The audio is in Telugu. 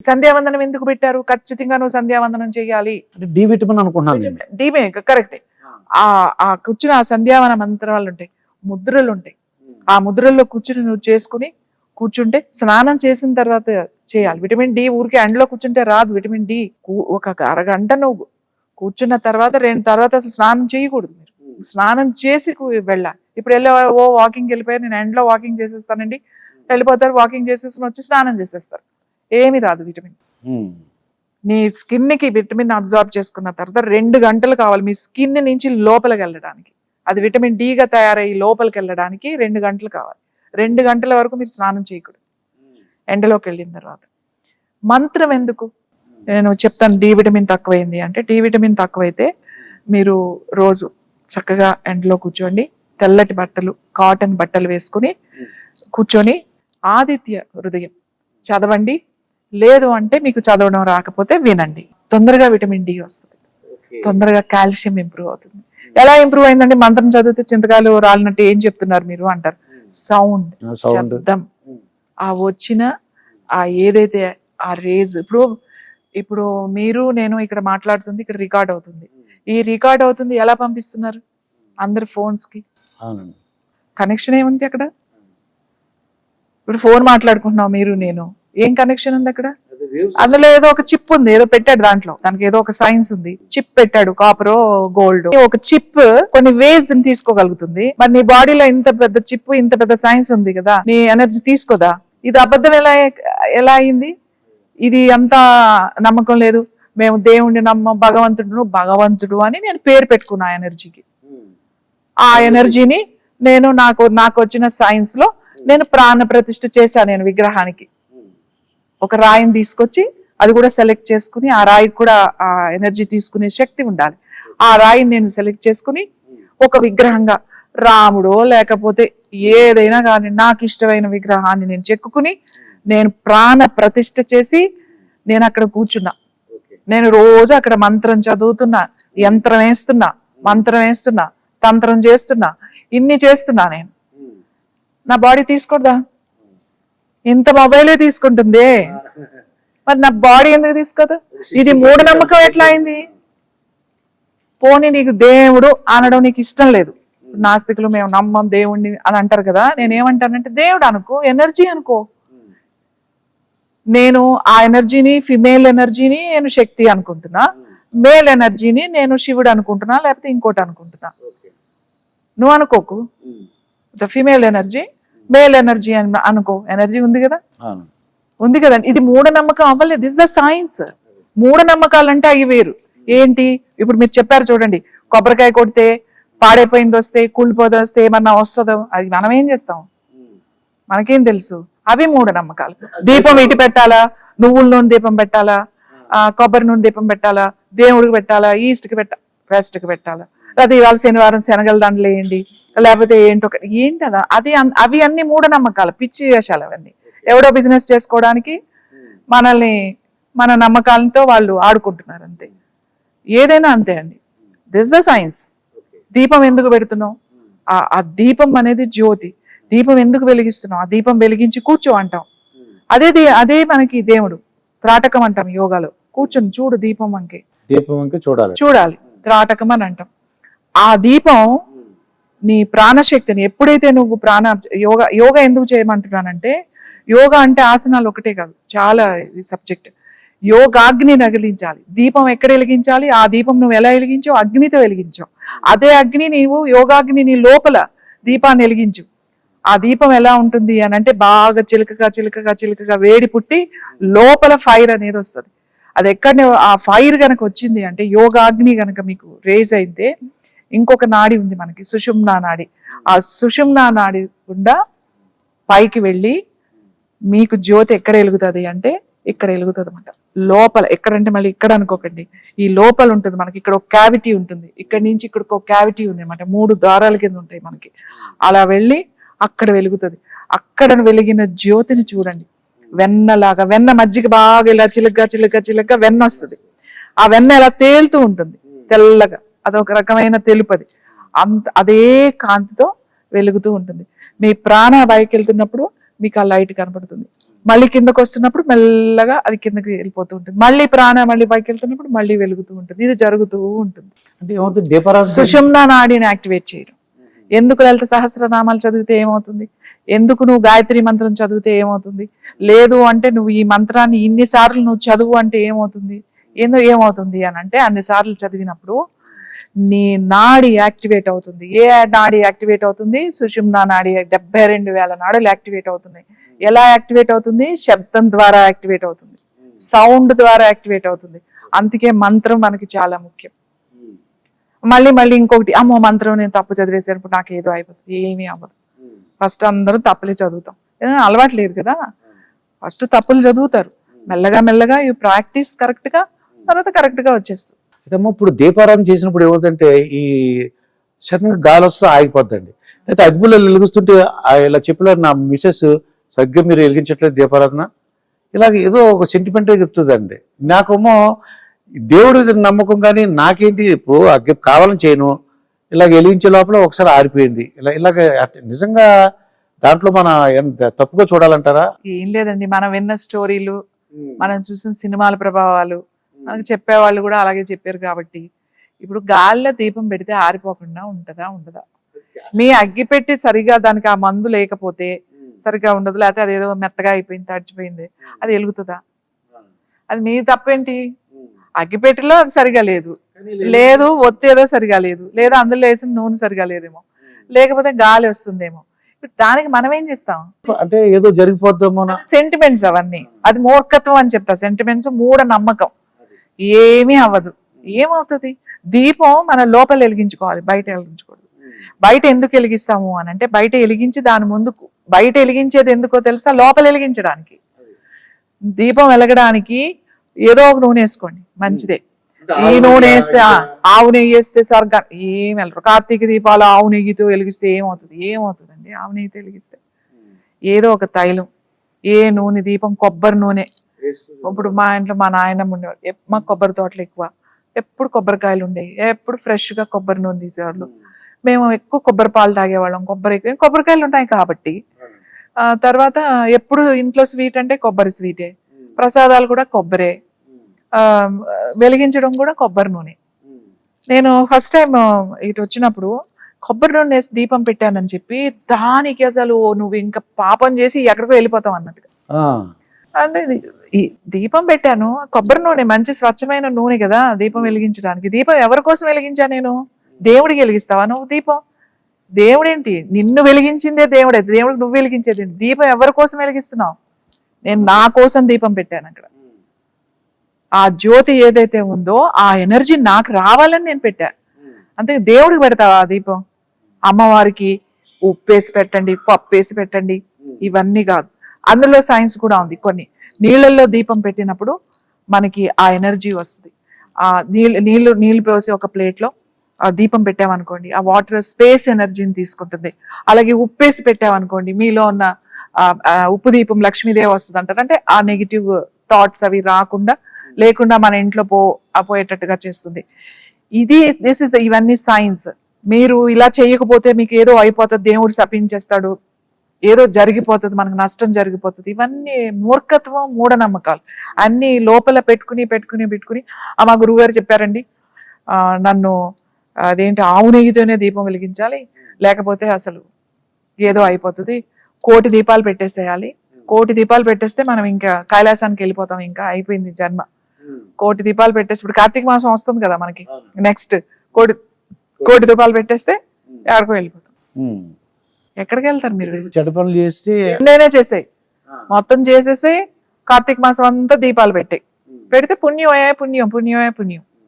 సంధ్యావందనం ఎందుకు పెట్టారు? ఖచ్చితంగా నువ్వు సంధ్యావందనం చేయాలి. డి విటమిన్ అనుకుంటున్నాను నేను. డీమే కరెక్టే. ఆ. ఆ కూర్చుని ఆ సంధ్యావన మంత్రాలు ఉంటాయి. ముద్రలు ఉంటాయి. ఆ ముద్రల్లో కూర్చుని నువ్వు చేసుకుని కూర్చుంటే స్నానం చేసిన తర్వాత చేయాలి. విటమిన్ డి ఊరికే ఎండలో కూర్చుంటే రాదు. విటమిన్ డి కూ- ఒక అరగంట నువ్వు కూర్చున్న తర్వాత రెండు తర్వాత అసలు స్నానం చేయకూడదు మీరు. స్నానం చేసి వెళ్ళాలి. ఇప్పుడు వెళ్ళే ఓ వాకింగ్ వెళ్ళిపోయారు. నేను ఎండలో వాకింగ్ చేసేస్తానండి. వెళ్ళిపోతారు వాకింగ్ చేసేసుకుని వచ్చి స్నానం చేసేస్తారు. ఏమీ రాదు విటమిన్. నీ స్కిన్కి విటమిన్ అబ్జార్బ్ చేసుకున్న తర్వాత రెండు గంటలు కావాలి మీ స్కిన్ నుంచి లోపలికి వెళ్ళడానికి. అది విటమిన్గా తయారయ్యి లోపలికి వెళ్ళడానికి రెండు గంటలు కావాలి. రెండు గంటల వరకు మీరు స్నానం చేయకూడదు. ఎండలోకి వెళ్ళిన తర్వాత. మంత్రం ఎందుకు? నేను చెప్తాను డి విటమిన్ తక్కువైంది అంటే డి విటమిన్ తక్కువైతే మీరు రోజు చక్కగా ఎండలో కూర్చోండి. తెల్లటి బట్టలు కాటన్ బట్టలు వేసుకుని కూర్చొని ఆదిత్య హృదయం చదవండి. లేదు అంటే మీకు చదవడం రాకపోతే వినండి. తొందరగా విటమిన్ డి వస్తుంది. తొందరగా కాల్షియం ఇంప్రూవ్ అవుతుంది. ఎలా ఇంప్రూవ్ అయిందంటే మంత్రం చదివితే చింతకాయలు రాలినట్టు ఏం చెప్తున్నారు మీరు అంటారు? సౌండ్ శబ్దం. ఆ వచ్చిన ఆ ఏదైతే ఆ రేజ్ ఇప్పుడు ఇప్పుడు మీరు నేను ఇక్కడ మాట్లాడుతుంది ఇక్కడ రికార్డ్ అవుతుంది. ఈ రికార్డ్ అవుతుంది ఎలా పంపిస్తున్నారు? అందరి ఫోన్స్కి కనెక్షన్ ఏముంది అక్కడ? ఇప్పుడు ఫోన్ మాట్లాడుకుంటున్నావు మీరు నేను. ఏం కనెక్షన్ ఉంది అక్కడ? అందులో ఏదో ఒక చిప్ ఉంది ఏదో పెట్టాడు దాంట్లో. దానికి ఏదో ఒక సైన్స్ ఉంది. చిప్ పెట్టాడు కాపర్ గోల్డ్ ఒక చిప్ కొన్ని వేవ్స్ని తీసుకోగలుగుతుంది. మరి నీ బాడీలో ఇంత పెద్ద చిప్ ఇంత పెద్ద సైన్స్ ఉంది కదా నీ ఎనర్జీ తీసుకోదా? ఇది అబద్ధం ఎలా ఎలా అయింది? ఇది అంతా నమ్మకం లేదు. మేము దేవుణ్ణి నమ్మ భగవంతుడు భగవంతుడు అని నేను పేరు పెట్టుకున్నా ఎనర్జీకి ఆ ఎనర్జీని నేను నాకు నాకు వచ్చిన సైన్స్లో నేను ప్రాణ ప్రతిష్ఠ చేశాను నేను విగ్రహానికి. ఒక రాయిని తీసుకొచ్చి అది కూడా సెలెక్ట్ చేసుకుని ఆ రాయికి కూడా ఆ ఎనర్జీ తీసుకునే శక్తి ఉండాలి. ఆ రాయిని నేను సెలెక్ట్ చేసుకుని ఒక విగ్రహంగా రాముడో లేకపోతే ఏదైనా కానీ నాకు ఇష్టమైన విగ్రహాన్ని నేను చెక్కుకుని నేను ప్రాణ ప్రతిష్ఠ చేసి నేను అక్కడ కూర్చున్నా. నేను రోజు అక్కడ మంత్రం చదువుతున్నా యంత్రం వేస్తున్నా మంత్రం వేస్తున్నా తంత్రం చేస్తున్నా ఇన్ని చేస్తున్నా నేను. నా బాడీ తీసుకోదా ఇంత మొబైలే తీసుకుంటుంది. మరి నా బాడీ ఎందుకు తీసుకోదు? ఇది మూఢనమ్మకం ఎట్లా అయింది? పోనీ నీకు దేవుడు అనడం నీకు ఇష్టం లేదు. నాస్తికులు మేము నమ్మం దేవుణ్ణి అని అంటారు కదా నేను ఏమంటానంటే దేవుడు అనుకో ఎనర్జీ అనుకో. నేను ఆ ఎనర్జీని ఫిమేల్ ఎనర్జీని నేను శక్తి అనుకుంటున్నా. మేల్ ఎనర్జీని నేను శివుడు అనుకుంటున్నా లేకపోతే ఇంకోటి అనుకుంటున్నా. నువ్వు అనుకోకు. The female energy male energy అని అనుకో. ఎనర్జీ ఉంది కదా? ఉంది కదా? ఇది మూఢనమ్మకం అవ్వలేదు. దిస్ ద సైన్స్ మూఢనమ్మకాలు అంటే అవి వేరు. ఏంటి? ఇప్పుడు మీరు చెప్పారు చూడండి. కొబ్బరికాయ కొడితే పాడైపోయింది వస్తే కూలిపోతే వస్తే ఏమన్నా వస్తుందో అది మనం ఏం చేస్తాం? మనకేం తెలుసు? అవి మూఢనమ్మకాలు. దీపం ఇటు పెట్టాలా? నువ్వుల నూనె దీపం పెట్టాలా? ఆ, కొబ్బరి నూనె దీపం పెట్టాలా? దేవుడికి పెట్టాలా? ఈస్ట్కి పెట్ట వెస్ట్కి పెట్టాలా? అది ఇవాళ శనివారం శనగల దండలు వేయండి లేకపోతే ఏంటో ఏంటి అదా అది అవి అన్ని మూఢనమ్మకాలు పిచ్చి వేషాలు అవన్నీ. ఎవడో బిజినెస్ చేసుకోవడానికి మనల్ని మన నమ్మకాలతో వాళ్ళు ఆడుకుంటున్నారు అంతే. ఏదైనా అంతే అండి. దిస్ ద సైన్స్ దీపం ఎందుకు పెడుతున్నావు? ఆ దీపం అనేది జ్యోతి. దీపం ఎందుకు వెలిగిస్తున్నావు? ఆ దీపం వెలిగించి కూర్చో అంటాం. అదే దే- అదే మనకి దేవుడు త్రాటకం అంటాం యోగాలో. కూర్చొని చూడు దీపం వంకే. దీపం వంక చూడాలి. చూడాలి. త్రాటకం అని అంటాం. ఆ దీపం నీ ప్రాణశక్తిని ఎప్పుడైతే నువ్వు ప్రాణ యోగా యోగా ఎందుకు చేయమంటున్నానంటే యోగా అంటే ఆసనాలు ఒకటే కాదు చాలా సబ్జెక్ట్ యోగాగ్ని నగిలించాలి. దీపం ఎక్కడ వెలిగించాలి? ఆ దీపం నువ్వు ఎలా వెలిగించావు? అగ్నితో వెలిగించావు. అదే అగ్ని నీవు యోగాగ్ని నీ లోపల దీపాన్ని వెలిగించు. ఆ దీపం ఎలా ఉంటుంది అని అంటే బాగా చిలకగా చిలకగా చిలకగా వేడి పుట్టి లోపల ఫైర్ అనేది వస్తుంది. అది ఎక్కడ ఆ ఫైర్ కనుక వచ్చింది అంటే యోగాగ్ని కనుక మీకు రేజ్ అయితే ఇంకొక నాడి ఉంది మనకి సుషుమ్నా నాడి. ఆ సుషుమ్నా నాడి గుండా పైకి వెళ్ళి మీకు జ్యోతి ఎక్కడ వెలుగుతుంది అంటే ఇక్కడ వెలుగుతుంది అనమాట లోపల ఎక్కడంటే మళ్ళీ ఇక్కడ అనుకోకండి. ఈ లోపల ఉంటుంది మనకి ఇక్కడ ఒక క్యావిటీ ఉంటుంది. ఇక్కడ నుంచి ఇక్కడ ఒక క్యావిటీ ఉంది అనమాట మూడు దారాల కింద ఉంటాయి మనకి. అలా వెళ్ళి అక్కడ వెలుగుతుంది. అక్కడ వెలిగిన జ్యోతిని చూడండి. వెన్నలాగా వెన్న మజ్జిగ బాగా ఇలా చిలుగ్గా చిలుగ్గా చిలుగ్గా వెన్న వస్తుంది. ఆ వెన్న ఇలా తేలుతూ ఉంటుంది? తెల్లగా. అదొక రకమైన తెలుపది. అంత అదే కాంతితో వెలుగుతూ ఉంటుంది. మీ ప్రాణ పైకి వెళ్తున్నప్పుడు మీకు ఆ లైట్ కనపడుతుంది. మళ్ళీ కిందకు వస్తున్నప్పుడు మెల్లగా అది కిందకి వెళ్ళిపోతూ ఉంటుంది. మళ్ళీ ప్రాణ మళ్ళీ పైకి వెళ్తున్నప్పుడు మళ్ళీ వెలుగుతూ ఉంటుంది. ఇది జరుగుతూ ఉంటుంది. అంటే ఏమవుతుంది? సుషుమ్నా నాడిని యాక్టివేట్ చేయడం. ఎందుకు లలిత సహస్రనామాలు చదివితే ఏమవుతుంది? ఎందుకు నువ్వు గాయత్రి మంత్రం చదివితే ఏమవుతుంది? లేదు అంటే నువ్వు ఈ మంత్రాన్ని ఇన్ని సార్లు నువ్వు చదువు అంటే ఏమవుతుంది? ఏందో ఏమవుతుంది అని అంటే అన్ని సార్లు చదివినప్పుడు నీ నాడి యాక్టివేట్ అవుతుంది. ఏ నాడి యాక్టివేట్ అవుతుంది? సుషుమ్నా నాడి డెబ్బై రెండు వేల నాడులు యాక్టివేట్ అవుతున్నాయి. ఎలా యాక్టివేట్ అవుతుంది? శబ్దం ద్వారా యాక్టివేట్ అవుతుంది. సౌండ్ ద్వారా యాక్టివేట్ అవుతుంది. అందుకే మంత్రం మనకి చాలా ముఖ్యం. మళ్ళీ మళ్ళీ ఇంకొకటి అమ్మో మంత్రం నేను తప్పు చదివేసేటప్పుడు నాకు ఏదో అయిపోతుంది. ఏమీ అవ్వదు. ఫస్ట్ అందరూ తప్పులే చదువుతాం. ఏదైనా అలవాటు లేదు కదా? ఫస్ట్ తప్పులు చదువుతారు. మెల్లగా మెల్లగా ఈ ప్రాక్టీస్ కరెక్ట్గా తర్వాత కరెక్ట్గా వచ్చేస్తుంది అయితే ఇప్పుడు దీపారాధన చేసినప్పుడు ఏమవుతుందంటే ఈ సడన్ గాలి వస్తే ఆగిపోద్దండి. అయితే అగ్గిపుల్ల వెలిగిస్తుంటే ఇలా చెప్పలేదు నా మిసెస్ సరిగ్గా మీరు వెలిగించట్లేదు దీపారాధన. ఇలాగ ఏదో ఒక సెంటిమెంటే చెప్తుందండి. నాకేమో దేవుడి నమ్మకం కానీ నాకేంటి ఇప్పుడు అగ్గి కావాలని చేయను. ఇలాగ వెలిగించే లోపల ఒకసారి ఆరిపోయింది. ఇలా ఇలాగ నిజంగా దాంట్లో మన తప్పుగా చూడాలంటారా? ఏం లేదండి. మనం విన్న స్టోరీలు మనం చూసిన సినిమాల ప్రభావాలు మనకు చెప్పేవాళ్ళు కూడా అలాగే చెప్పారు కాబట్టి. ఇప్పుడు గాలిలో దీపం పెడితే ఆరిపోకుండా ఉంటదా ఉండదా? మీ అగ్గి పెట్టి సరిగా దానికి ఆ మందు లేకపోతే సరిగా ఉండదు లేకపోతే అదేదో మెత్తగా అయిపోయింది తడిచిపోయింది అది వెలుగుతుందా? అది మీ తప్పేంటి? అగ్గిపెట్టిలో అది సరిగా లేదు. లేదు. ఒత్తి ఏదో సరిగా లేదు. లేదా అందులో వేసిన నూనె సరిగా లేదేమో. లేకపోతే గాలి వస్తుందేమో. ఇప్పుడు దానికి మనం ఏం చేస్తాం? అంటే ఏదో జరిగిపోద్దామో సెంటిమెంట్స్ అవన్నీ. అది మూర్ఖత్వం అని చెప్తా. సెంటిమెంట్స్ మూఢ నమ్మకం ఏమీ అవ్వదు. ఏమవుతుంది? దీపం మన లోపల వెలిగించుకోవాలి బయట వెలిగించకూడదు. బయట ఎందుకు వెలిగిస్తాము అని అంటే బయట వెలిగించి దాని ముందుకు బయట వెలిగించేది ఎందుకో తెలుసా? లోపల వెలిగించడానికి. దీపం వెలగడానికి ఏదో ఒక నూనె వేసుకోండి మంచిదే. ఈ నూనె వేస్తే ఆవు నెయ్యి వేస్తే సరిగ్గా ఏం వెళ్ళరు. కార్తీక దీపాలు ఆవు నెయ్యితో వెలిగిస్తే ఏమవుతుంది? ఏమవుతుందండి? ఆవు నెయ్యితో వెలిగిస్తే. ఏదో ఒక తైలం ఏ నూనె దీపం కొబ్బరి నూనె ఇప్పుడు మా ఇంట్లో మా నాయనమ్మ ఉండేవాడు ఎప్- మా కొబ్బరి తోటలు ఎక్కువ. ఎప్పుడు కొబ్బరికాయలు ఉండేవి ఎప్పుడు ఫ్రెష్గా కొబ్బరి నూనె తీసేవాళ్ళు. మేము. ఎక్కువ కొబ్బరి పాలు తాగేవాళ్ళం కొబ్బరి కొబ్బరికాయలు ఉంటాయి కాబట్టి. ఆ తర్వాత ఎప్పుడు ఇంట్లో స్వీట్ అంటే కొబ్బరి స్వీటే. ప్రసాదాలు కూడా కొబ్బరే. ఆ, వెలిగించడం కూడా కొబ్బరి నూనె. నేను ఫస్ట్ టైం ఇటు వచ్చినప్పుడు కొబ్బరి నూనె వేసి దీపం పెట్టానని చెప్పి దానికి అసలు నువ్వు ఇంకా పాపం చేసి ఎక్కడికో వెళ్ళిపోతావు అన్నట్టుగా. అంటే ఈ దీపం పెట్టాను. కొబ్బరి నూనె మంచి స్వచ్ఛమైన నూనె కదా దీపం వెలిగించడానికి. దీపం ఎవరి కోసం వెలిగించా నేను? దేవుడికి వెలిగిస్తావా నువ్వు దీపం? దేవుడేంటి? నిన్ను వెలిగించిందే దేవుడే. దేవుడికి నువ్వు వెలిగించేది? దీపం ఎవరి కోసం వెలిగిస్తున్నావు? నేను నా కోసం దీపం పెట్టాను అక్కడ. ఆ జ్యోతి ఏదైతే ఉందో ఆ ఎనర్జీ నాకు రావాలని నేను పెట్టా. అంతే దేవుడికి పెడతావా ఆ దీపం? అమ్మవారికి ఉప్పు వేసి పెట్టండి పప్పు వేసి పెట్టండి ఇవన్నీ కాదు. అందులో సైన్స్ కూడా ఉంది కొన్ని. నీళ్ళల్లో దీపం పెట్టినప్పుడు మనకి ఆ ఎనర్జీ వస్తుంది. ఆ నీళ్ళు నీళ్ళు నీళ్ళు పోసి ఒక ప్లేట్లో ఆ దీపం పెట్టామనుకోండి ఆ వాటర్ స్పేస్ ఎనర్జీని తీసుకుంటుంది. అలాగే ఉప్పేసి పెట్టామనుకోండి మీలో ఉన్న ఉప్పు దీపం లక్ష్మీదేవి వస్తుంది అంటారు అంటే ఆ నెగిటివ్ థాట్స్ అవి రాకుండా లేకుండా మన ఇంట్లో పో పోయేటట్టుగా చేస్తుంది. ఇది దిస్ ఇస్ ఇవన్నీ సైన్స్ మీరు ఇలా చేయకపోతే మీకు ఏదో అయిపోతుంది దేవుడు శపించేస్తాడు ఏదో జరిగిపోతుంది మనకు నష్టం జరిగిపోతుంది. ఇవన్నీ మూర్ఖత్వం మూఢనమ్మకాలు. అన్ని లోపల పెట్టుకుని పెట్టుకుని పెట్టుకుని ఆ మా గురువు గారు చెప్పారండి ఆ, నన్ను అదేంటి ఆవు నెయ్యితోనే దీపం వెలిగించాలి లేకపోతే అసలు ఏదో అయిపోతుంది. కోటి దీపాలు పెట్టేసేయాలి. కోటి దీపాలు పెట్టేస్తే మనం ఇంకా కైలాసానికి వెళ్ళిపోతాం ఇంకా అయిపోయింది జన్మ. కోటి దీపాలు పెట్టేసి ఇప్పుడు కార్తీక మాసం వస్తుంది కదా మనకి నెక్స్ట్ కోటి కోటి దీపాలు పెట్టేస్తే ఎక్కడికో వెళ్ళిపోతాం. ఎక్కడికి వెళ్తారు మీరు? చెడు పనులు చేస్తే నేనే చేసాయి. మొత్తం చేసేసి కార్తీక మాసం అంతా దీపాలు పెట్టాయి. పెడితే పుణ్యమే పుణ్యం పుణ్యమే పుణ్యం.